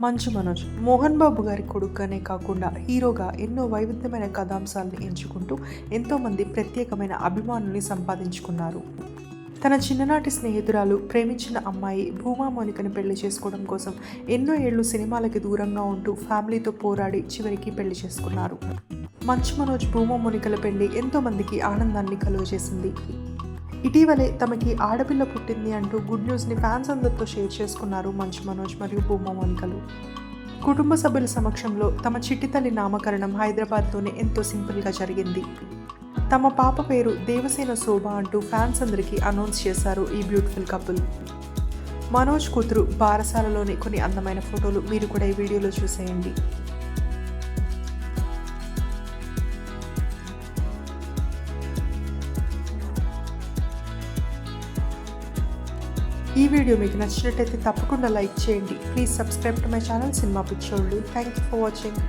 మంచు మనోజ్. మోహన్ బాబు గారి కొడుకుగానే కాకుండా హీరోగా ఎన్నో వైవిధ్యమైన కథాంశాలను ఎంచుకుంటూ ఎంతోమంది ప్రత్యేకమైన అభిమానుల్ని సంపాదించుకున్నారు. తన చిన్ననాటి స్నేహితురాలు ప్రేమించిన అమ్మాయి భూమా మోనికని పెళ్ళి చేసుకోవడం కోసం ఎన్నో ఏళ్ళు సినిమాలకి దూరంగా ఉంటూ ఫ్యామిలీతో పోరాడి చివరికి పెళ్ళి చేసుకున్నారు. మంచు మనోజ్ భూమా మోనికల పెళ్ళి ఎంతోమందికి ఆనందాన్ని కలుగజేసింది. ఇటీవలే తమకి ఆడపిల్ల పుట్టింది అంటూ గుడ్ న్యూస్ని ఫ్యాన్స్ అందరితో షేర్ చేసుకున్నారు మంచు మనోజ్ మరియు భూమా మోనికలు. కుటుంబ సభ్యుల సమక్షంలో తమ చిట్టి తల్లి నామకరణం హైదరాబాద్లోనే ఎంతో సింపుల్గా జరిగింది. తమ పాప పేరు దేవసేన శోభ అంటూ ఫ్యాన్స్ అందరికీ అనౌన్స్ చేశారు ఈ బ్యూటిఫుల్ కపుల్. మనోజ్ కూతురు బారసాలలోని కొన్ని అందమైన ఫోటోలు మీరు కూడా ఈ వీడియోలో చూసేయండి. ఈ వీడియో మీకు నచ్చినట్టయితే తప్పకుండా లైక్ చేయండి. Please subscribe to my channel cinema పిచ్చోళ్ళు థ్యాంక్ యూ ఫర్ వాచింగ్